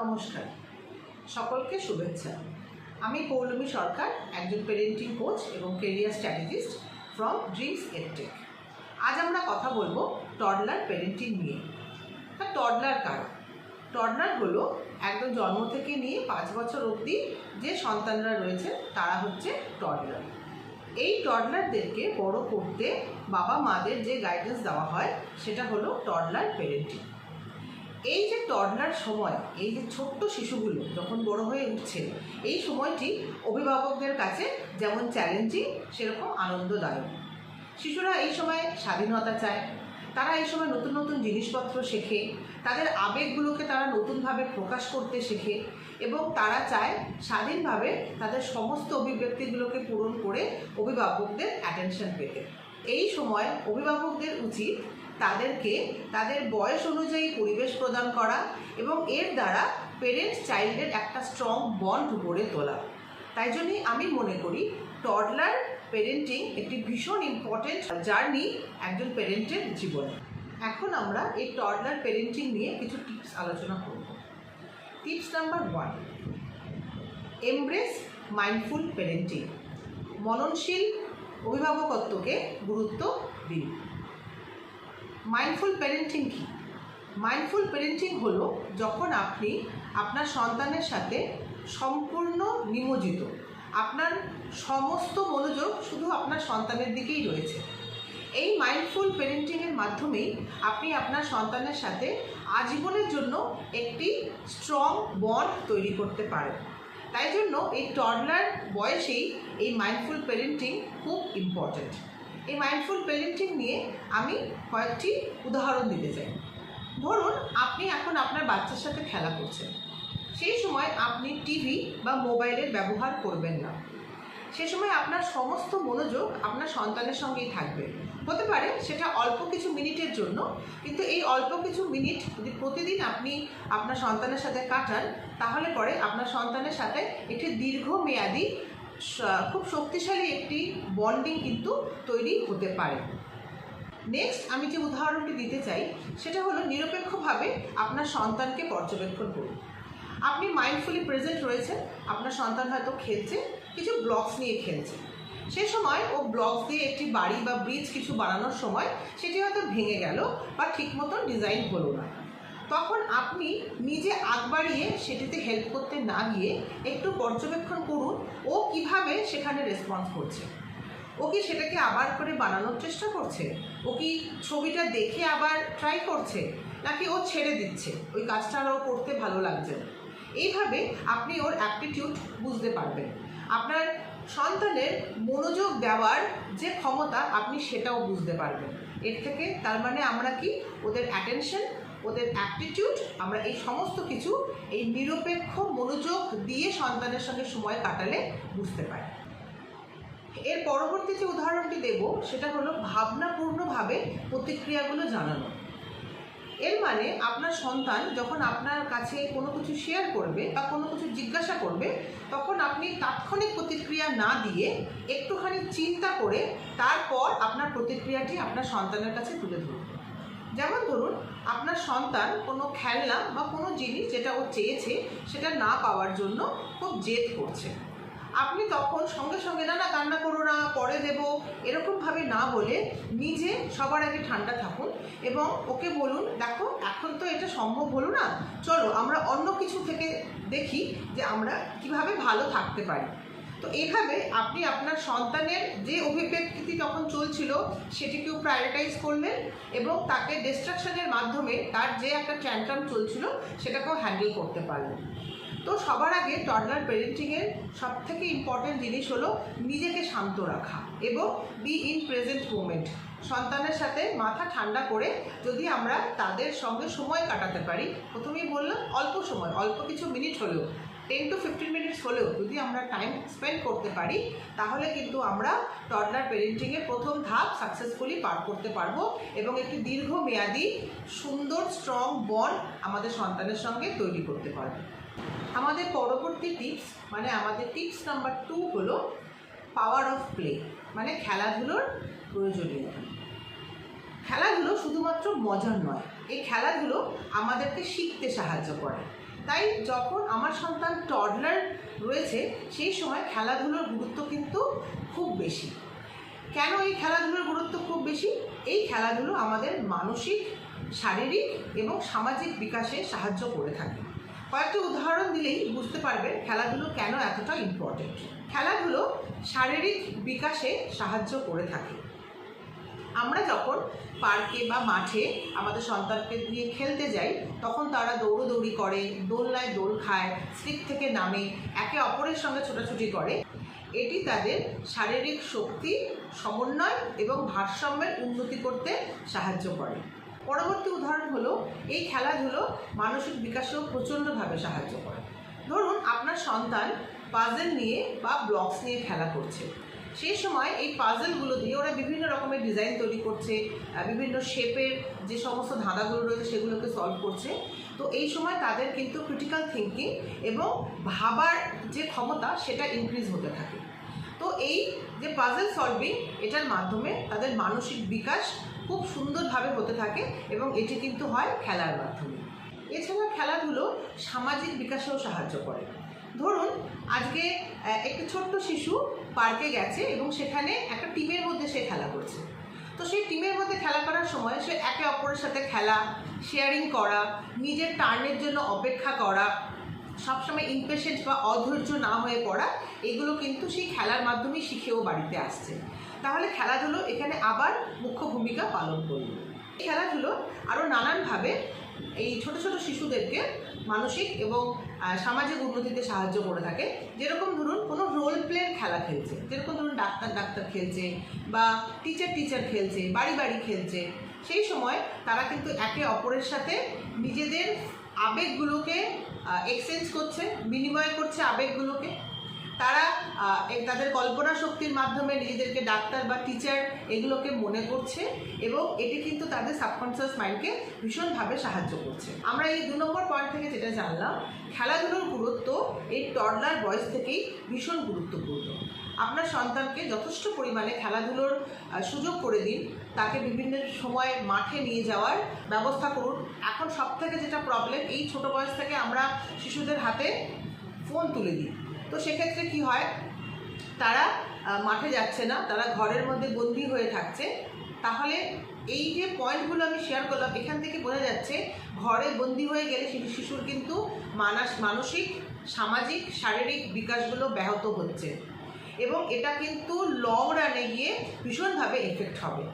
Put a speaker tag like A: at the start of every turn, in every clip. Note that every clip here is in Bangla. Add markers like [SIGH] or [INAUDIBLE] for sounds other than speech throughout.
A: নমস্কার। সকলকে শুভেচ্ছা। আমি পৌলমী সরকার, একজন পেরেন্টিং কোচ এবং career strategist from dreams edtech আজ আমরা কথা বলব টডলার পেরেন্টিং নিয়ে। তা টডলার কারা? টডলার হলো একদম জন্ম থেকে নিয়ে পাঁচ বছর অবধি যে সন্তানরা রয়েছে, তারা হচ্ছে টডলার এই টডলারদেরকে বড় করতে বাবা মাদের যে গাইডেন্স দেওয়া হয়, সেটা হলো টডলার পেরেন্টিং এই যে টডলার সময়, এই যে ছোট্ট শিশুগুলো যখন বড় হয়ে উঠছে, এই সময়টি অভিভাবকদের কাছে যেমন চ্যালেঞ্জিং সেরকম আনন্দদায়ক। শিশুরা এই সময় স্বাধীনতা চায়। তারা এই সময় নতুন নতুন জিনিসপত্র শেখে। তাদের আবেগগুলোকে তারা নতুনভাবে প্রকাশ করতে শেখে এবং তারা চায় স্বাধীনভাবে তাদের সমস্ত অভিব্যক্তিগুলোকে পূরণ করে অভিভাবকদের অ্যাটেনশন পেতে। এই সময় অভিভাবকদের উচিত তাদেরকে তাদের বয়স অনুযায়ী পরিবেশ প্রদান করা এবং এর দ্বারা পেরেন্টস চাইল্ডের একটা স্ট্রং বন্ড গড়ে তোলা। তাই জন্যই আমি মনে করি টডলার পেরেন্টিং একটি ভীষণ ইম্পর্টেন্ট জার্নি একজন পেরেন্টের জীবনে। এখন আমরা এই টডলার পেরেন্টিং নিয়ে কিছু টিপস আলোচনা করব। Tips number one embrace mindful parenting মননশীল অভিভাবকত্বকে গুরুত্ব দিন। মাইন্ডফুল প্যারেন্টিং কি? মাইন্ডফুল প্যারেন্টিং হলো যখন আপনি আপনার সন্তানের সাথে সম্পূর্ণ নিমজ্জিত। আপনার সমস্ত মনোযোগ শুধু আপনার সন্তানের দিকেই রয়েছে। এই মাইন্ডফুল প্যারেন্টিংয়ের মাধ্যমেই আপনি আপনার সন্তানের সাথে আজীবনের জন্য একটি স্ট্রং বন্ড তৈরি করতে পারেন। তাই জন্য এই টডলার বয়সেই এই মাইন্ডফুল প্যারেন্টিং খুব ইম্পর্ট্যান্ট এই মাইন্ডফুল প্যারেন্টিং নিয়ে আমি কয়েকটি উদাহরণ দিতে চাই। ধরুন, আপনি এখন আপনার বাচ্চার সাথে খেলা করছেন। সেই সময় আপনি টিভি বা মোবাইলের ব্যবহার করবেন না। সে সময় আপনার সমস্ত মনোযোগ আপনার সন্তানের সঙ্গেই থাকবে। হতে পারে সেটা অল্প কিছু মিনিটের জন্য, কিন্তু এই অল্প কিছু মিনিট যদি প্রতিদিন আপনি আপনার সন্তানের সাথে কাটান, তাহলে পরে আপনার সন্তানের সাথে একটি দীর্ঘমেয়াদী খুব শক্তিশালী একটি বন্ডিং কিন্তু তৈরি হতে পারে। নেক্সট আমি যে উদাহরণটি দিতে চাই, সেটা হলো নিরপেক্ষভাবে আপনার সন্তানকে পর্যবেক্ষণ করুন। আপনি মাইন্ডফুলি প্রেজেন্ট রয়েছেন, আপনার সন্তান হয়তো খেলছে, কিছু ব্লকস নিয়ে খেলছে। সে সময় ও ব্লকস দিয়ে একটি বাড়ি বা ব্রিজ কিছু বানানোর সময় সেটি হয়তো ভেঙে গেল বা ঠিক মতন ডিজাইন হলো না। তখন আপনি নিজে আগ বাড়িয়ে সেটিতে হেল্প করতে না গিয়ে একটু পর্যবেক্ষণ করুন, ও কীভাবে সেখানে রেসপন্স করছে। ও কি সেটাকে আবার করে বানানোর চেষ্টা করছে? ও কি ছবিটা দেখে আবার ট্রাই করছে? নাকি ও ছেড়ে দিচ্ছে? ওই কাজটা ওর করতে ভালো লাগছে এইভাবে আপনি ওর অ্যাপটিটিউড বুঝতে পারবেন। আপনার সন্তানের মনোযোগ দেওয়ার যে ক্ষমতা আপনি সেটাও বুঝতে পারবেন। এর থেকে তার মানে আমরা কি? ওদের অ্যাটেনশন ওদের অ্যাপটিটিউড আমরা এই সমস্ত কিছু, এই নিরপেক্ষ মনোযোগ দিয়ে সন্তানের সঙ্গে সময় কাটালে বুঝতে পারি। এর পরবর্তী যে উদাহরণটি দেব, সেটা হলো ভাবনাপূর্ণভাবে প্রতিক্রিয়াগুলো জানানো। এর মানে আপনার সন্তান যখন আপনার কাছে কোনো কিছু শেয়ার করবে বা কোনো কিছু জিজ্ঞাসা করবে, তখন আপনি তাৎক্ষণিক প্রতিক্রিয়া না দিয়ে একটুখানি চিন্তা করে তারপর আপনার প্রতিক্রিয়াটি আপনার সন্তানের কাছে তুলে ধরুন। যেমন ধরুন, আপনার সন্তান কোনো খেলনা বা কোনো জিনিস যেটা ও চেয়েছে, সেটা না পাওয়ার জন্য খুব জেদ করছে। আপনি তখন সঙ্গে সঙ্গে, না না, কান্না করো না, পরে দেব। এরকমভাবে না বলে নিজে সবার আগে ঠান্ডা থাকুন এবং ওকে বলুন, দেখো, এখন তো এটা সম্ভব হলো না। চলো, আমরা অন্য কিছু থেকে দেখি যে আমরা কীভাবে ভালো থাকতে পারি। তো এইভাবে আপনি আপনার সন্তানের যে অভিব্যক্তি তখন চলছিল, সেটিকেও প্রায়োরিটাইজ করলেন এবং তাকে ডিস্ট্রাকশনের মাধ্যমে তার যে একটা ট্যান্ট্রাম চলছিল, সেটাকেও হ্যান্ডেল করতে পারলেন। তো সবার আগে টডলার পেরেন্টিংয়ের সব থেকে ইম্পর্টেন্ট জিনিস হলো নিজেকে শান্ত রাখা এবং বি ইন প্রেজেন্ট মোমেন্ট সন্তানের সাথে মাথা ঠান্ডা করে যদি আমরা তাদের সঙ্গে সময় কাটাতে পারি, প্রথমেই বললাম অল্প সময়, অল্প কিছু মিনিট হলেও। টেন টু ফিফটিন মিনিটস হলেও যদি আমরা টাইম স্পেন্ড করতে পারি, তাহলে কিন্তু আমরা টডলার পেরেন্টিংয়ের প্রথম ধাপ সাকসেসফুলি পার করতে পারব এবং একটি দীর্ঘমেয়াদী, সুন্দর স্ট্রং বন্ড আমাদের সন্তানের সঙ্গে তৈরি করতে পারব। আমাদের পরবর্তী টিপস মানে আমাদের টিপস নাম্বার টু হলো পাওয়ার অফ প্লে মানে খেলাধুলোর প্রয়োজনীয়তা। খেলাধুলো শুধুমাত্র মজার নয়, এই খেলাধুলো আমাদেরকে শিখতে সাহায্য করে। তাই যখন আমার সন্তান টডলার রয়েছে, সেই সময় খেলাধুলোর গুরুত্ব কিন্তু খুব বেশি। কেন এই খেলাধুলোর গুরুত্ব খুব বেশি? এই খেলাধুলো আমাদের মানসিক, শারীরিক এবং সামাজিক বিকাশে সাহায্য করে থাকে। কয়েকটি উদাহরণ দিলেই বুঝতে পারবেন খেলাধুলো কেন এতটা ইম্পর্টেন্ট খেলাধুলো শারীরিক বিকাশে সাহায্য করে থাকে। আমরা যখন পার্কে বা মাঠে আমাদের সন্তানকে নিয়ে খেলতে যাই, তখন তারা দৌড়োদৌড়ি করে, দোলনায় দোল খায়, স্লিপ থেকে নামে, একে অপরের সঙ্গে ছোটাছুটি করে। এটি তাদের শারীরিক শক্তি, সমন্বয় এবং ভারসাম্যের উন্নতি করতে সাহায্য করে। পরবর্তী উদাহরণ হলো, এই খেলাধুলো মানসিক বিকাশেও প্রচণ্ডভাবে সাহায্য করে। ধরুন, আপনার সন্তান পাজেল নিয়ে বা ব্লকস নিয়ে খেলা করছে। সেই সময় এই পাজেলগুলো দিয়ে ওরা বিভিন্ন রকমের ডিজাইন তৈরি করছে বিভিন্ন শেপের যে সমস্ত ধাঁধাগুলো রয়েছে সেগুলোকে সলভ করছে। তো এই সময় তাদের কিন্তু ক্রিটিক্যাল থিঙ্কিং এবং ভাবার যে ক্ষমতা সেটা ইনক্রিজ হতে থাকে। তো এই যে পাজেল সলভিং এটার মাধ্যমে তাদের মানসিক বিকাশ খুব সুন্দরভাবে হতে থাকে এবং এটি কিন্তু হয় খেলার মাধ্যমে। এছাড়া খেলাধুলো সামাজিক বিকাশেও সাহায্য করে। ধরুন, আজকে একটি ছোট্ট শিশু পার্কে গেছে এবং সেখানে একটা টিমের মধ্যে সে খেলা করছে। তো সেই টিমের মধ্যে খেলা করার সময় সে একে অপরের সাথে খেলা শেয়ারিং করা, নিজের টার্নের জন্য অপেক্ষা করা, সবসময় ইমপেশেন্ট বা অধৈর্য না হয়ে পড়া, এগুলো কিন্তু সেই খেলার মাধ্যমেই শিখেও বাড়িতে আসছে। তাহলে খেলাধুলো এখানে আবার মুখ্য ভূমিকা পালন এই খেলাধুলো আরও নানানভাবে এই ছোট ছোট শিশুদেরকে মানসিক এবং সামাজিক উন্নতিতে সাহায্য করে থাকে। যেরকম ধরুন কোনো রোল প্লের খেলা খেলছে, যেরকম ধরুন ডাক্তার ডাক্তার খেলছে বা টিচার টিচার খেলছে, বাড়ি বাড়ি খেলছে, সেই সময় তারা কিন্তু একে অপরের সাথে নিজেদের আবেগগুলোকে এক্সচেঞ্জ করছে, বিনিময় করছে আবেগগুলোকে। তারা তাদের কল্পনা শক্তির মাধ্যমে নিজেদেরকে ডাক্তার বা টিচার এগুলোকে মনে করছে এবং এটি কিন্তু তাদের সাবকনসিয়াস মাইন্ডকে ভীষণভাবে সাহায্য করছে। আমরা এই দু নম্বর পয়েন্ট থেকে যেটা জানলাম, খেলাধুলোর গুরুত্ব এই টডলার বয়স থেকেই ভীষণ গুরুত্বপূর্ণ। আপনার সন্তানকে যথেষ্ট পরিমাণে খেলাধুলোর সুযোগ করে দিন, তাকে বিভিন্ন সময় মাঠে নিয়ে যাওয়ার ব্যবস্থা করুন। এখন সব থেকে যেটা প্রবলেম এই ছোট বয়স থেকে আমরা শিশুদের হাতে ফোন তুলে দিই। তো সেক্ষেত্রে কি হয়? তারা মাঠে যাচ্ছে না, তারা ঘরের মধ্যে বন্দি হয়ে থাকছে। তাহলে এই যে পয়েন্টগুলো আমি শেয়ার করলাম, এখান থেকে বোঝা যাচ্ছে ঘরে বন্দি হয়ে গেলে শিশু, শিশুর কিন্তু মানস, মানসিক, সামাজিক, শারীরিক বিকাশগুলো ব্যাহত হচ্ছে। এবং এটা কিন্তু লং রানে গিয়ে ভীষণভাবে এফেক্ট হবে।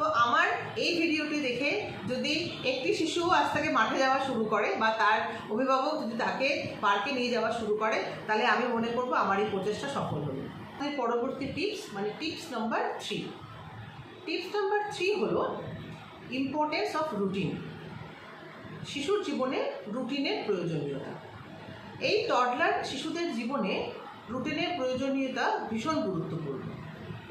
A: তো আমার এই ভিডিওটি দেখে যদি একটি শিশু আজ থেকে মাঠে যাওয়া শুরু করে বা তার অভিভাবক যদি তাকে পার্কে নিয়ে যাওয়া শুরু করে, তাহলে আমি মনে করব আমার এই প্রচেষ্টা সফল হলো। তাই পরবর্তী টিপস মানে tips number three tips number three হলো ইম্পর্টেন্স অফ রুটিন শিশুর জীবনে রুটিনের প্রয়োজনীয়তা। এই টডলার শিশুদের জীবনে রুটিনের প্রয়োজনীয়তা ভীষণ গুরুত্বপূর্ণ।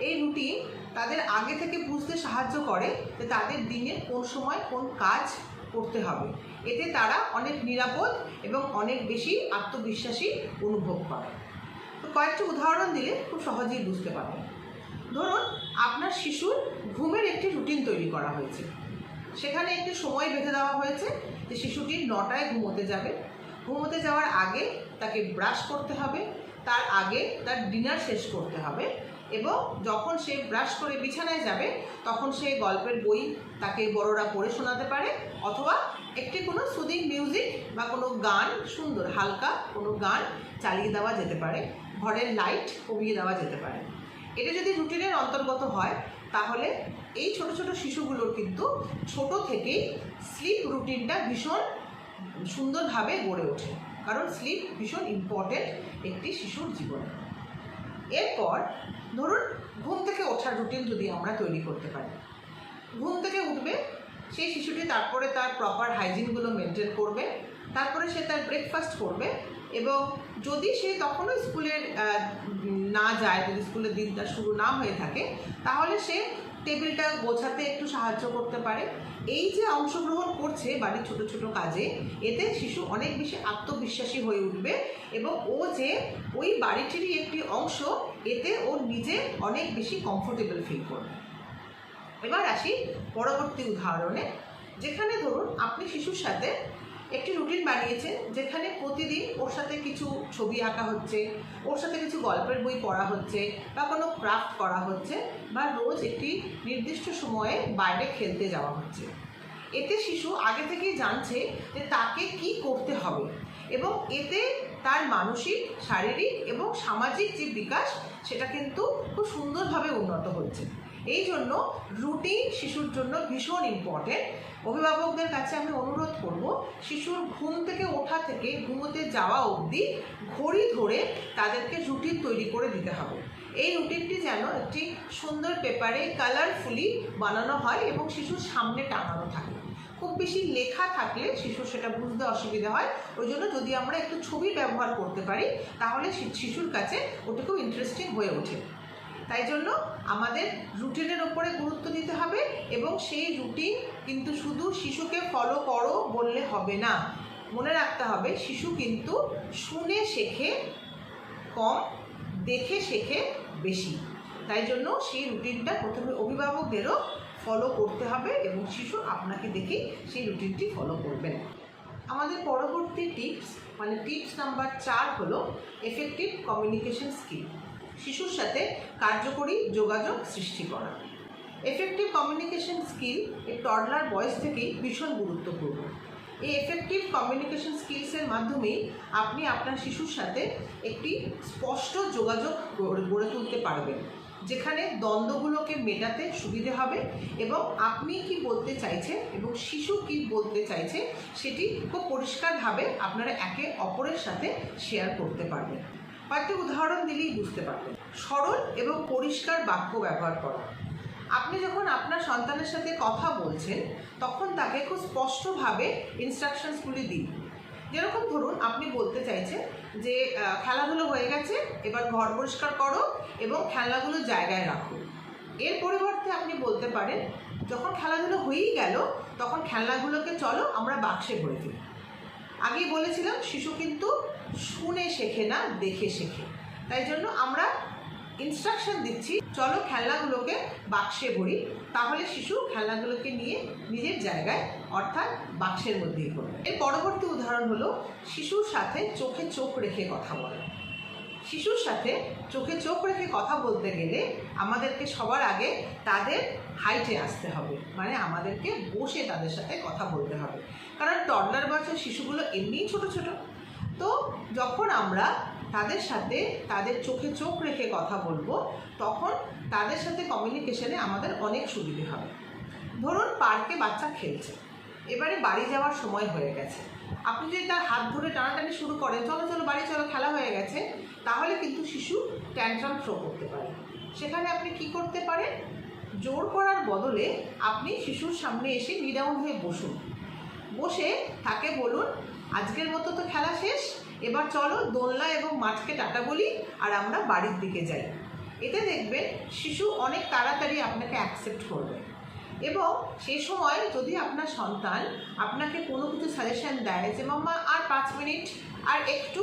A: এই রুটিন তাদের আগে থেকে বুঝতে সাহায্য করে যে তাদের দিনে কোন সময় কোন কাজ করতে হবে। এতে তারা অনেক নিরাপদ এবং অনেক বেশি আত্মবিশ্বাসী অনুভব করে। তো কয়েকটি উদাহরণ দিলে খুব সহজেই বুঝতে পারবেন ধরুন, আপনার শিশুর ঘুমের একটি রুটিন তৈরি করা হয়েছে। সেখানে একটি সময় বেঁধে দেওয়া হয়েছে যে শিশুটি নটায় ঘুমোতে যাবে। ঘুমোতে যাওয়ার আগে তাকে ব্রাশ করতে হবে। তার আগে তার ডিনার শেষ করতে হবে। এবং যখন সে ব্রাশ করে বিছানায় যাবে, তখন সে গল্পের বই তাকে বড়রা পড়ে শোনাতে পারে, অথবা একটি কোনো সুদিং মিউজিক বা কোনো গান সুন্দর, হালকা কোনো গান চালিয়ে দেওয়া যেতে পারে, ঘরের লাইট কমিয়ে দেওয়া যেতে পারে। এটা যদি রুটিনের অন্তর্গত হয়, তাহলে এই ছোট ছোট শিশুগুলোর কিন্তু ছোট থেকেই স্লিপ রুটিনটা ভীষণ সুন্দরভাবে গড়ে ওঠে, কারণ স্লিপ ভীষণ ইম্পর্টেন্ট একটি শিশুর জীবনে। এরপর ধরুন, ঘুম থেকে ওঠার রুটিন যদি আমরা তৈরি করতে পারি। ঘুম থেকে উঠবে, সেই শিশুটি তারপরে তার প্রপার হাইজিনগুলো মেনটেন করবে, তারপরে সে তার ব্রেকফাস্ট করবে এবং যদি সে তখনও স্কুলের না যায়, যদি স্কুলের দিনটা শুরু না হয়ে থাকে, তাহলে সে টেবিলটা গোছাতে একটু সাহায্য করতে পারে। এই যে অংশগ্রহণ করছে বাড়ির ছোট ছোট কাজে, এতে শিশু অনেক বেশি আত্মবিশ্বাসী হয়ে উঠবে এবং ও যে ওই বাড়িটিরই একটি অংশ এতে ও নিজে অনেক বেশি কমফোর্টেবল ফিল করবে। এবার আসি পরবর্তী উদাহরণে, যেখানে ধরুন আপনি শিশুর সাথে একটি রুটিন বানিয়েছেন, যেখানে প্রতিদিন ওর সাথে কিছু ছবি আঁকা হচ্ছে, ওর সাথে কিছু গল্পের বই পড়া হচ্ছে বা কোনো ক্রাফট করা হচ্ছে বা রোজ একটি নির্দিষ্ট সময়ে বাইরে খেলতে যাওয়া হচ্ছে। এতে শিশু আগে থেকেই জানছে যে তাকে কি করতে হবে। এবং এতে তার মানসিক, শারীরিক এবং সামাজিক যে বিকাশ, সেটা কিন্তু খুব সুন্দরভাবে উন্নত হচ্ছে এই জন্য রুটিন শিশুর জন্য ভীষণ ইম্পর্টেন্ট অভিভাবকদের কাছে আমি অনুরোধ করব, শিশুর ঘুম থেকে ওঠা থেকে ঘুমোতে যাওয়া অবধি ঘড়ি ধরে তাদেরকে রুটিন তৈরি করে দিতে হবে। এই রুটিনটি যেন একটি সুন্দর পেপারে কালারফুলি বানানো হয় এবং শিশুর সামনে টাঙানো থাকে। খুব বেশি লেখা থাকলে শিশুর সেটা বুঝতে অসুবিধা হয়। ওই জন্য যদি আমরা একটু ছবি ব্যবহার করতে পারি, তাহলে শিশুর কাছে ওটা খুব ইন্টারেস্টিং হয়ে ওঠে। তাই জন্য আমাদের রুটিনের ওপরে গুরুত্ব দিতে হবে এবং সেই রুটিন কিন্তু শুধু শিশুকে ফলো করো বললে হবে না। মনে রাখতে হবে, শিশু কিন্তু শুনে শেখে, কম দেখে শেখে বেশি। তাই জন্য সেই রুটিনটা প্রথমে অভিভাবকদেরও ফলো করতে হবে এবং শিশু আপনাকে দেখেই সেই রুটিনটি ফলো করবেন। আমাদের পরবর্তী টিপস মানে টিপস নাম্বার চার হলো এফেক্টিভ কমিউনিকেশন স্কিল শিশুর সাথে কার্যকরী যোগাযোগ সৃষ্টি করা। এফেক্টিভ কমিউনিকেশন স্কিল এই টডলার বয়স থেকেই ভীষণ গুরুত্বপূর্ণ। এই এফেক্টিভ কমিউনিকেশন স্কিলসের মাধ্যমেই আপনি আপনার শিশুর সাথে একটি স্পষ্ট যোগাযোগ গড়ে গড়ে তুলতে পারবেন। যেখানে দ্বন্দ্বগুলোকে মেটাতে সুবিধে হবে এবং আপনি কি বলতে চাইছেন এবং শিশু কি বলতে চাইছে সেটি খুব পরিষ্কারভাবে আপনারা একে অপরের সাথে শেয়ার করতে পারবেন। কয়েকটি উদাহরণ দিলেই বুঝতে পারবেন। সরল এবং পরিষ্কার বাক্য ব্যবহার করা। আপনি যখন আপনার সন্তানের সাথে কথা বলছেন, তখন তাকে খুব স্পষ্টভাবে ইনস্ট্রাকশনসগুলি দিন। যেরকম ধরুন আপনি বলতে চাইছেন যে খেলাধুলো হয়ে গেছে, এবার ঘর পরিষ্কার করো এবং খেলাগুলো জায়গায় রাখো। এর পরিবর্তে আপনি বলতে পারেন, যখন খেলাধুলো হয়েই গেল, তখন খেলনাগুলোকে চলো আমরা বাক্সে ভরে ফেলি। আগেই বলেছিলাম, শিশু কিন্তু শুনে শেখে না, দেখে শেখে। তাই জন্য আমরা ইনস্ট্রাকশন দিচ্ছি, চলো খেলনাগুলোকে বাক্সে ভরি। তাহলে শিশু খেলনাগুলোকে নিয়ে নিজের জায়গায়, অর্থাৎ বাক্সের মধ্যেই করবে এর পরবর্তী উদাহরণ হলো, শিশুর সাথে চোখে চোখ রেখে কথা বলা। শিশুর সাথে চোখে চোখ রেখে কথা বলতে গেলে আমাদেরকে সবার আগে তাদের হাইটে আসতে হবে। মানে আমাদেরকে বসে তাদের সাথে কথা বলতে হবে। কারণ টডলার বছর শিশুগুলো এমনিই ছোট ছোট। তো যখন আমরা তাদের সাথে তাদের চোখে চোখ রেখে কথা বলব, তখন তাদের সাথে কমিউনিকেশনে আমাদের অনেক সুবিধে হবে। ধরুন পার্কে বাচ্চা খেলছে, এবারে বাড়ি যাওয়ার সময় হয়ে গেছে। আপনি যদি তার হাত ধরে টানাটানি শুরু করেন, চলো চলো, বাড়ি চলো, খেলা হয়ে গেছে, তাহলে কিন্তু শিশু ট্যান্ট্রাম থ্রো করতে পারে। সেখানে আপনি কি করতে পারেন? জোর করার বদলে আপনি শিশুর সামনে এসে নিডাউন হয়ে বসুন। বসে তাকে বলুন, আজকের মতো তো খেলা শেষ এবার চলো দোলনা এবং মাঠকে টাটা বলি, আর আমরা বাড়ির দিকে যাই। এতে দেখবেন শিশু অনেক তাড়াতাড়ি আপনাকে অ্যাকসেপ্ট করবে। এবং সে সময় যদি আপনার সন্তান আপনাকে কোনো কিছু সাজেশন দেয় যে, মাম্মা, আর পাঁচ মিনিট, আর একটু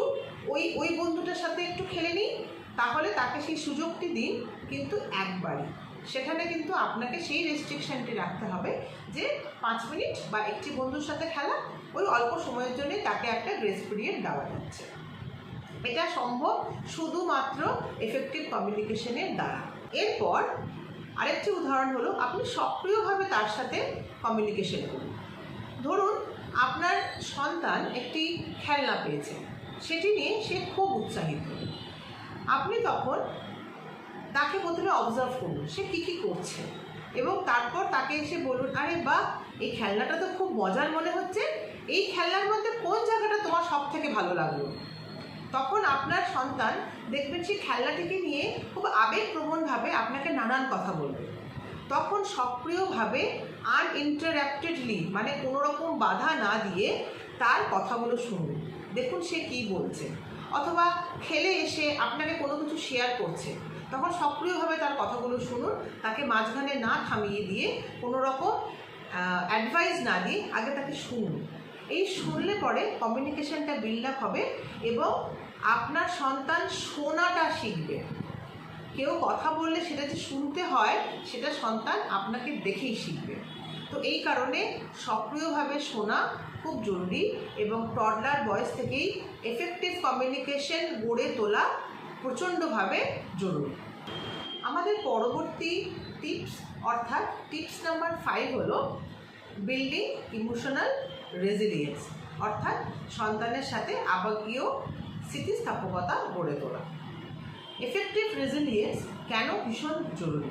A: ওই ওই বন্ধুটার সাথে একটু খেলে নিই, তাহলে তাকে সেই সুযোগটি দিন কিন্তু একবারই। সেখানে কিন্তু আপনাকে সেই রেস্ট্রিকশনটি রাখতে হবে যে, পাঁচ মিনিট বা একটি বন্ধুর সাথে খেলা ওই অল্প সময়ের জন্যই তাকে একটা গ্রেস পিরিয়ড দেওয়া যাচ্ছে। এটা সম্ভব শুধুমাত্র এফেক্টিভ কমিউনিকেশনের দ্বারা। এরপর আরেকটি উদাহরণ হলো, আপনি সক্রিয়ভাবে তার সাথে কমিউনিকেশন করুন। ধরুন, আপনার সন্তান একটি খেলনা পেয়েছে, সেটি নিয়ে সে খুব উৎসাহিত। আপনি তখন তাকে প্রথমে অবজার্ভ করুন, সে কী কী করছে। তারপর তাকে এসে বলুন, আরে বাহ, এই খেলনাটা তো খুব মজার মনে হচ্ছে। এই খেলনার মধ্যে কোন জায়গাটা তোমার সব থেকে ভালো লাগল? তখন আপনার সন্তান দেখবেন সেই খেলনাটিকে নিয়ে খুব আবেগপ্রবণভাবে আপনাকে নানান কথা বলবে। তখন সক্রিয়ভাবে আনইন্টারাক্টেডলি মানে কোনো রকম বাধা না দিয়ে তার কথাগুলো শুনুন। দেখুন সে কী বলছে। অথবা খেলে এসে আপনাকে কোনো কিছু শেয়ার করছে। তখন সক্রিয়ভাবে তার কথাগুলো শুনুন, তাকে মাঝখানে না থামিয়ে দিয়ে কোনো রকম অ্যাডভাইস না দিয়ে আগে তাকে শুনুন। এই শুনলে পরে কমিউনিকেশনটা বিল্ড আপ হবে এবং আপনার সন্তান শোনাটা শিখবে। কেউ কথা বললে সেটা যে শুনতে হয়, সেটা সন্তান আপনাকে দেখেই শিখবে। তো এই কারণে সক্রিয়ভাবে শোনা খুব জরুরি এবং টডলার বয়স থেকেই এফেক্টিভ কমিউনিকেশন গড়ে তোলা প্রচণ্ডভাবে জরুরি। আমাদের পরবর্তী টিপস অর্থাৎ টিপস নাম্বার ফাইভ হলো বিল্ডিং ইমোশনাল রেজিলিয়েন্স অর্থাৎ সন্তানের সাথে আবেগীয় স্থিতিস্থাপকতা গড়ে তোলা। এফেক্টিভ রেজিলিয়েন্স কেন ভীষণ জরুরি?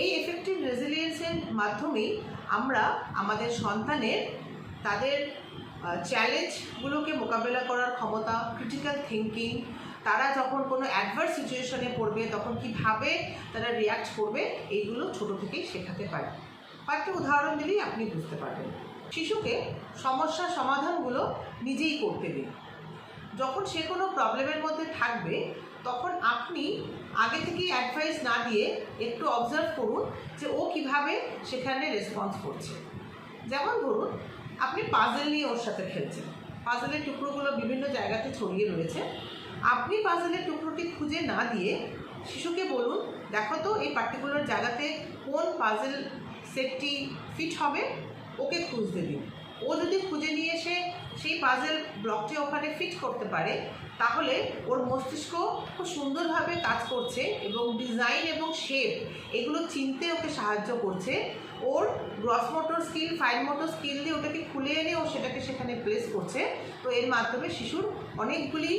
A: এই এফেক্টিভ রেজিলিয়েন্সের মাধ্যমেই আমরা আমাদের সন্তানের, তাদের চ্যালেঞ্জগুলোকে মোকাবেলা করার ক্ষমতা ক্রিটিক্যাল থিঙ্কিং তারা যখন কোনো অ্যাডভার্স সিচুয়েশনে পড়বে, তখন কীভাবে তারা রিয়াক্ট করবে, এইগুলো ছোট থেকেই শেখাতে পারে। কয়েকটা উদাহরণ দিলেই আপনি বুঝতে পারবেন। শিশুকে সমস্যার সমাধানগুলো নিজেই করতে দিন। যখন সে কোনো প্রবলেমের মধ্যে থাকবে, তখন আপনি আগে থেকেই অ্যাডভাইস না দিয়ে একটু অবজার্ভ করুন যে ও কীভাবে সেখানে রেসপন্স করছে। যেমন ধরুন, আপনি পাজেল নিয়ে ওর সাথে খেলছেন। পাজেলের টুকরোগুলো বিভিন্ন জায়গাতে ছড়িয়ে রয়েছে। আপনি পাজেলের টুকরোটি খুঁজে না দিয়ে শিশুকে বলুন, দেখো তো এই পার্টিকুলার জায়গাতে কোন পাজেল সেটটি ফিট হবে, ওকে খুঁজতে দিন। ও যদি খুঁজে নিয়ে এসে সেই পাজেল ব্লকটি ওখানে ফিট করতে পারে, তাহলে ওর মস্তিষ্ক খুব সুন্দরভাবে কাজ করছে এবং ডিজাইন এবং শেপ এগুলো চিনতে ওকে সাহায্য করছে। ওর gross motor skill fine motor skill দিয়ে ওটাকে খুলে এনে ও সেটাকে সেখানে প্লেস করছে। তো এর মাধ্যমে শিশুর অনেকগুলি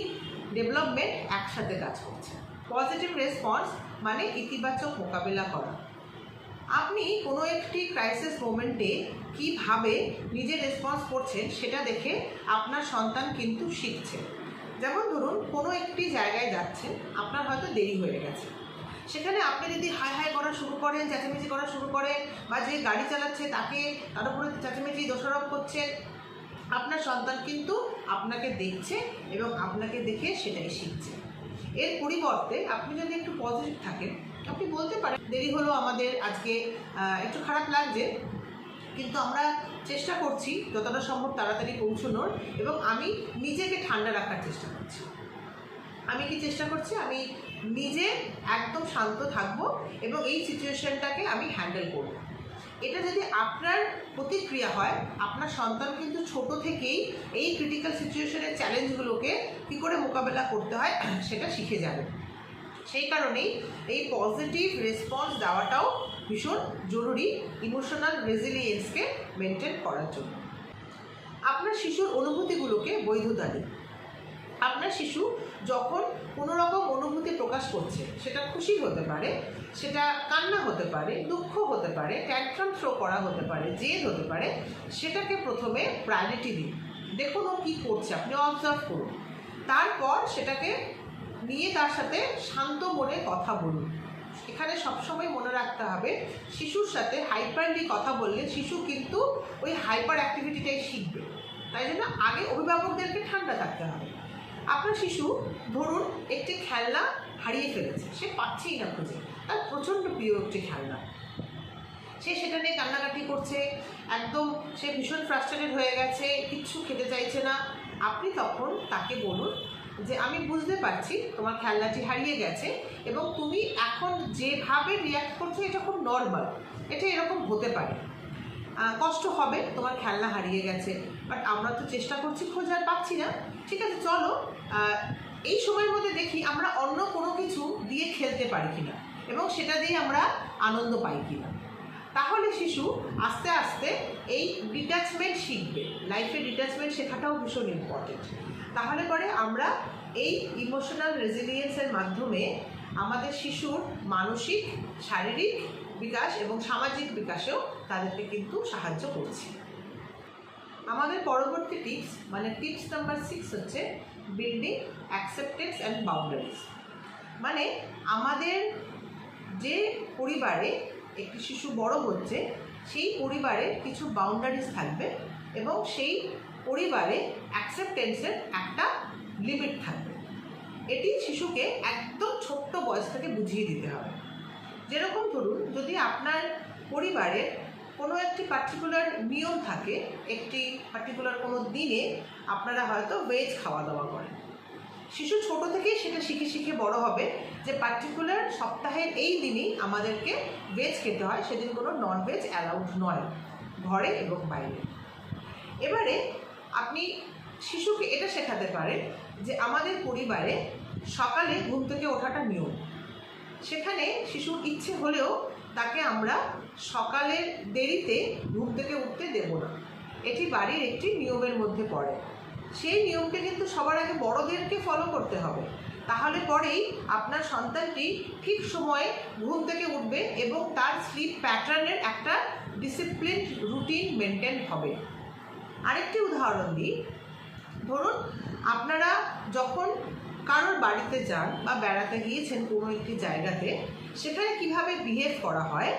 A: ডেভেলপমেন্ট একসাথে কাজ করছে। পজিটিভ রেসপন্স মানে ইতিবাচক মোকাবেলা করা। আপনি কোনো একটি ক্রাইসিস মোমেন্টে কীভাবে নিজে রেসপন্স করছেন সেটা দেখে আপনার সন্তান কিন্তু শিখছে। যেমন ধরুন, কোনো একটি জায়গায় যাচ্ছেন, আপনার হয়তো দেরি হয়ে গেছে। সেখানে আপনি যদি হাই হাই করা শুরু করেন, চেঁচামেচি করা শুরু করেন, বা যে গাড়ি চালাচ্ছে তাকে তার উপরে চেঁচামেচি, দোষারোপ করছেন আপনার সন্তান কিন্তু আপনাকে দেখছে এবং আপনাকে দেখে সেটাই শিখছে। এর পরিবর্তে আপনি যদি একটু পজিটিভ থাকেন, আপনি বলতে পারেন, দেরি হলো আমাদের, আজকে একটু খারাপ লাগছে। কিন্তু আমরা চেষ্টা করছি যতটা সম্ভব তাড়াতাড়ি পৌঁছানোর এবং আমি নিজেকে ঠান্ডা রাখার চেষ্টা করছি। আমি কি চেষ্টা করছি? আমি নিজে একদম শান্ত থাকব এবং এই সিচুয়েশনটাকে আমি হ্যান্ডেল করব। এটা যদি আপনার প্রতিক্রিয়া হয়, আপনার সন্তান কিন্তু ছোট থেকেই এই ক্রিটিক্যাল সিচুয়েশনের চ্যালেঞ্জগুলোকে কী করে মোকাবেলা করতে হয়, [CLEARS THROAT] সেটা শিখে যাবে। সেই কারণেই এই পজিটিভ রেসপন্স দেওয়াটাও ভীষণ জরুরি ইমোশনাল রেজিলিয়েন্সকে মেনটেন করার জন্য। আপনার শিশুর অনুভূতিগুলোকে বৈধতা দিন। আপনার শিশু যখন কোনো রকম অনুভূতি প্রকাশ করছে, সেটা খুশি হতে পারে, সেটা কান্না হতে পারে, দুঃখ হতে পারে ট্যান্ট্রাম থ্রো করা হতে পারে, জেদ হতে পারে, সেটাকে প্রথমে প্রায়োরিটি দিন। দেখুন ও কী করছে, আপনি অবজার্ভ করুন। তারপর সেটাকে নিয়ে তার সাথে শান্ত মনে কথা বলুন। এখানে সবসময় মনে রাখতে হবে, শিশুর সাথে হাইপারলি কথা বললে শিশু কিন্তু ওই হাইপার অ্যাক্টিভিটিটাই শিখবে। তাই জন্য আগে অভিভাবকদেরকে ঠান্ডা থাকতে হবে। আপনার শিশু ধরুন একটি খেলনা হারিয়ে ফেলেছে, সে পাচ্ছেই না খুঁজে। তার প্রচণ্ড প্রিয় একটি খেলনা। সে সেটা নিয়ে কান্নাকাটি করছে, একদম সে ভীষণ ফ্রাস্ট্রেটেড হয়ে গেছে, কিচ্ছু খেতে চাইছে না। আপনি তখন তাকে বলুন যে, আমি বুঝতে পারছি তোমার খেলনাটি হারিয়ে গেছে এবং তুমি এখন যেভাবে রিয়াক্ট করছ, এটা খুব নর্মাল এটা এরকম হতে পারে। কষ্ট হবে, তোমার খেলনা হারিয়ে গেছে। বাট আমরা তো চেষ্টা করছি খোঁজার পাচ্ছি না। ঠিক আছে, চলো এই সময়ের মধ্যে দেখি আমরা অন্য কোনো কিছু দিয়ে খেলতে পারি কিনা এবং সেটা দিয়ে আমরা আনন্দ পাই কিনা। তাহলে শিশু আস্তে আস্তে এই ডিট্যাচমেন্ট শিখবে। লাইফে ডিট্যাচমেন্ট শেখাটাও ভীষণ ইম্পর্টেন্ট তাহলে পরে আমরা এই ইমোশনাল রেজিলিয়েন্সের মাধ্যমে আমাদের শিশুর মানসিক, শারীরিক বিকাশ এবং সামাজিক বিকাশেও তাদেরকে কিন্তু সাহায্য করছি। আমাদের পরবর্তী টিপস মানে টিপস নাম্বার সিক্স হচ্ছে বিল্ডিং অ্যাকসেপ্টেন্স অ্যান্ড বাউন্ডারিজ মানে আমাদের যে পরিবারে একটি শিশু বড় হচ্ছে, সেই পরিবারে কিছু বাউন্ডারিজ থাকবে এবং সেই পরিবারে অ্যাকসেপ্টেন্সের একটা লিমিট থাকবে। এটি শিশুকে একদম ছোট্ট বয়স থেকে বুঝিয়ে দিতে হবে। যেরকম ধরুন, যদি আপনার পরিবারের কোনো একটি পার্টিকুলার নিয়ম থাকে, একটি পার্টিকুলার কোনো দিনে আপনারা হয়তো ভেজ খাওয়া দাওয়া করেন। শিশু ছোট থেকেই সেটা শিখে শিখে বড় হবে যে পার্টিকুলার সপ্তাহের এই দিনই আমাদেরকে ভেজ খেতে হয়, সেদিন কোনো নন ভেজ অ্যালাউড নয়, ঘরে এবং বাইরে। এবারে আপনি শিশুকে এটা শেখাতে পারেন যে আমাদের পরিবারে সকালে ঘুম থেকে ওঠাটা নিয়ম। সেখানে শিশুর ইচ্ছে হলেও তাকে আমরা সকালের দেরিতে ঘুম থেকে উঠতে দেব না। এটি বাড়ির একটি নিয়মের মধ্যে পড়ে। সেই নিয়মকে কিন্তু সবার আগে বড়দেরকে ফলো করতে হবে। তাহলে পরেই আপনার সন্তানটি ঠিক সময়ে ঘুম থেকে উঠবে এবং তার স্লিপ প্যাটার্নের একটা ডিসিপ্লিন রুটিন মেনটেন হবে। আরেকটি উদাহরণ দিই। ধরুন, আপনারা যখন কারোর বাড়িতে যান বা বেড়াতে গিয়েছেন কোনো একটি জায়গাতে, সেখানে কীভাবে বিহেভ করা হয়,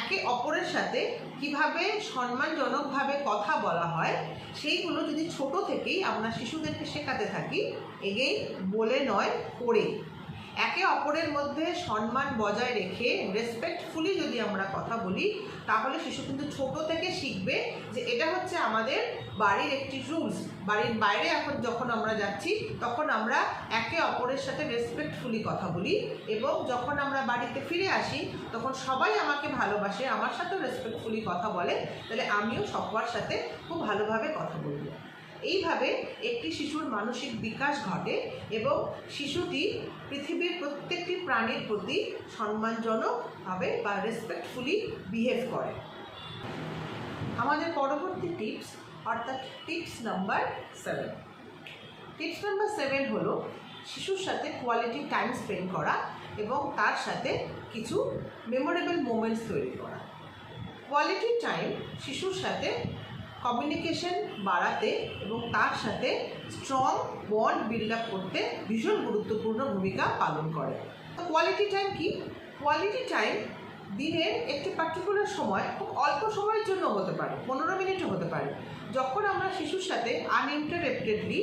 A: একে অপরের সাথে কীভাবে সম্মানজনকভাবে কথা বলা হয়, সেইগুলো যদি ছোট থেকেই আমরা শিশুদেরকে শেখাতে থাকি এগেই বলে নয় করে একে অপরের মধ্যে সম্মান বজায় রেখে রেসপেক্টফুলি যদি আমরা কথা বলি, তাহলে শিশু কিন্তু ছোট থেকে শিখবে যে এটা হচ্ছে আমাদের বাড়ির একটি রুলস বাড়ির বাইরে এখন যখন আমরা যাচ্ছি, তখন আমরা একে অপরের সাথে রেসপেক্টফুলি কথা বলি এবং যখন আমরা বাড়িতে ফিরে আসি, তখন সবাই আমাকে ভালোবাসে, আমার সাথেও রেসপেক্টফুলি কথা বলে, তাহলে আমিও সবার সাথে খুব ভালোভাবে কথা বলব। এইভাবে একটি শিশুর মানসিক বিকাশ ঘটে এবং শিশুটি পৃথিবীর প্রত্যেকটি প্রাণীর প্রতি সম্মানজনকভাবে বা রেসপেক্টফুলি বিহেভ করে। আমাদের পরবর্তী টিপস অর্থাৎ tips number seven tips number seven হলো শিশুর সাথে কোয়ালিটি টাইম স্পেন্ড করা এবং তার সাথে কিছু মেমোরেবল মোমেন্টস তৈরি করা। কোয়ালিটি টাইম শিশুর সাথে কমিউনিকেশন বাড়াতে এবং তার সাথে স্ট্রং বন্ড বিল্ড আপ করতে ভীষণ গুরুত্বপূর্ণ ভূমিকা পালন করে। তো কোয়ালিটি টাইম কি? কোয়ালিটি টাইম দিনের একটি পার্টিকুলার সময় খুব অল্প সময়ের জন্য হতে পারে, পনেরো মিনিটও হতে পারে। যখন আমরা শিশুর সাথে আনইন্টারেপ্টেডলি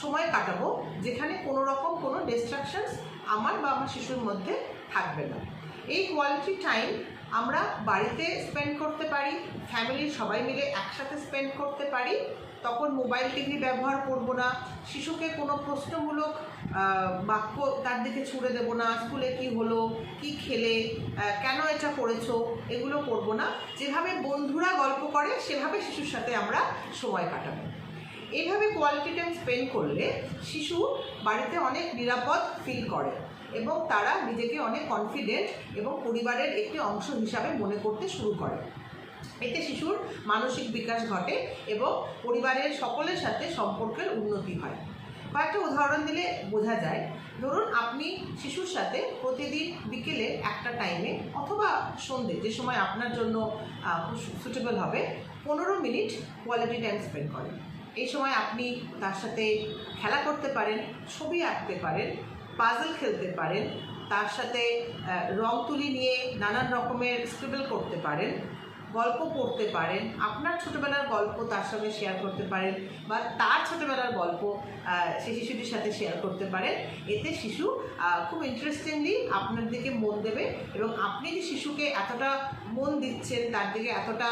A: সময় কাটাবো, যেখানে কোনো রকম কোনো ডিস্ট্রাকশনস আমার বা আমার শিশুর মধ্যে থাকবে না। এই কোয়ালিটি টাইম আমরা বাড়িতে স্পেন্ড করতে পারি ফ্যামিলির সবাই মিলে একসাথে স্পেন্ড করতে পারি, তখন মোবাইল টিভি ব্যবহার করব না, শিশুকে কোনো প্রশ্নমূলক বাক্য তার দিকে ছুড়ে দেবো না, স্কুলে কি হলো, কি খেলে কেন এটা করেছ, এগুলো করব না। যেভাবে বন্ধুরা গল্প করে, সেভাবে শিশুর সাথে আমরা সময় কাটাবো। এইভাবে কোয়ালিটি টাইম স্পেন্ড করলে শিশু বাড়িতে অনেক নিরাপদ ফিল করে। এবং তারা নিজেকে অনেক কনফিডেন্ট এবং পরিবারের একটি অংশ হিসাবে মনে করতে শুরু করে। এতে শিশুর মানসিক বিকাশ ঘটে এবং পরিবারের সকলের সাথে সম্পর্কের উন্নতি হয়। কয়েকটা উদাহরণ দিলে বোঝা যায়, ধরুন আপনি শিশুর সাথে প্রতিদিন বিকেলে একটা টাইমে অথবা সন্ধে যে সময় আপনার জন্য সুটেবল হবে, পনেরো মিনিট কোয়ালিটি টাইম স্পেন্ড করেন। এই সময় আপনি তার সাথে খেলা করতে পারেন, ছবি আঁকতে পারেন পাজল খেলতে পারেন, তার সাথে রং তুলি নিয়ে নানান রকমের স্ক্রিবল করতে পারেন, গল্প পড়তে পারেন, আপনার ছোটবেলার গল্প তার সঙ্গে শেয়ার করতে পারেন, বা তার ছোটোবেলার গল্প সেই শিশুটির সাথে শেয়ার করতে পারেন। এতে শিশু খুব ইন্টারেস্টিংলি আপনার দিকে মন দেবে এবং আপনি যে শিশুকে এতটা মন দিচ্ছেন, তার দিকে এতটা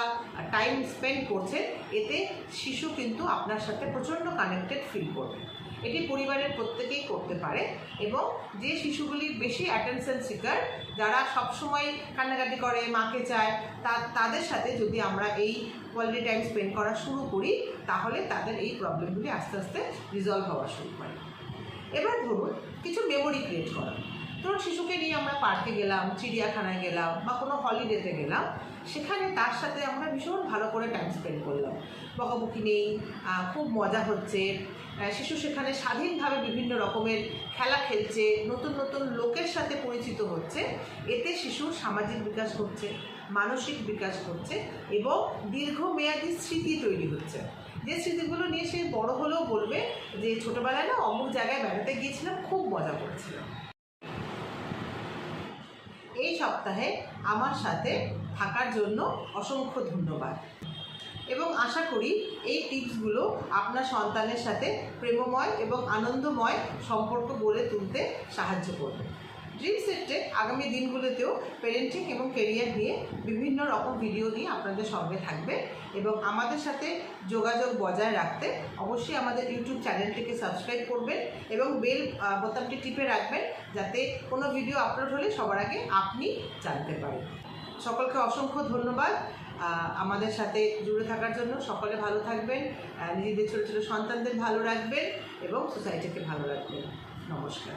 A: টাইম স্পেন্ড করছেন, এতে শিশু কিন্তু আপনার সাথে প্রচণ্ড কানেক্টেড ফিল করবে। এটি পরিবারের প্রত্যেকেই করতে পারে এবং যে শিশুগুলি বেশি অ্যাটেনশন সিকার যারা সবসময় কান্নাকাটি করে, মাকে চায়, তা, তাদের সাথে যদি আমরা এই কোয়ালিটি টাইম স্পেন্ড করা শুরু করি, তাহলে তাদের এই প্রবলেমগুলি আস্তে আস্তে রিজলভ হওয়া শুরু করে। এবার ধরুন, কিছু মেমোরি ক্রিয়েট করা। ধরুন শিশুকে নিয়ে আমরা পার্কে গেলাম, চিড়িয়াখানায় গেলাম বা কোনো হলিডেতে গেলাম, সেখানে তার সাথে আমরা ভীষণ ভালো করে টাইম স্পেন্ড করলাম। বকাবকি নেই খুব মজা হচ্ছে। শিশু সেখানে স্বাধীনভাবে বিভিন্ন রকমের খেলা খেলছে, নতুন নতুন লোকের সাথে পরিচিত হচ্ছে। এতে শিশুর সামাজিক বিকাশ ঘটছে, মানসিক বিকাশ ঘটছে এবং দীর্ঘমেয়াদী স্মৃতি তৈরি হচ্ছে। যে স্মৃতিগুলো নিয়ে সে বড় হলেও বলবে যে ছোটবেলায় না অমুক জায়গায় বেড়াতে গিয়েছিলাম, খুব মজা করেছিলাম। এই সপ্তাহে আমার সাথে থাকার জন্য অসংখ্য ধন্যবাদ। এবং আশা করি এই টিপসগুলো আপনার সন্তানের সাথে প্রেমময় এবং আনন্দময় সম্পর্ক গড়ে তুলতে সাহায্য করবে। ড্রিম সেটে আগামী দিনগুলোতেও প্যারেন্টিং এবং কেরিয়ার নিয়ে বিভিন্ন রকম ভিডিও নিয়ে আপনাদের সঙ্গে থাকবে এবং আমাদের সাথে যোগাযোগ বজায় রাখতে অবশ্যই আমাদের ইউটিউব চ্যানেলটিকে সাবস্ক্রাইব করবেন এবং বেল বোতামটি টিপে রাখবেন যাতে কোনো ভিডিও আপলোড হলে সবার আগে আপনি জানতে পারেন। সকলকে অসংখ্য ধন্যবাদ। আমাদের সাথে জুড়ে থাকার জন্য সকলে ভালো থাকবেন নিজেদের ছোটো ছোটো সন্তানদের ভালো রাখবেন এবং সোসাইটিকে ভালো রাখবেন। নমস্কার।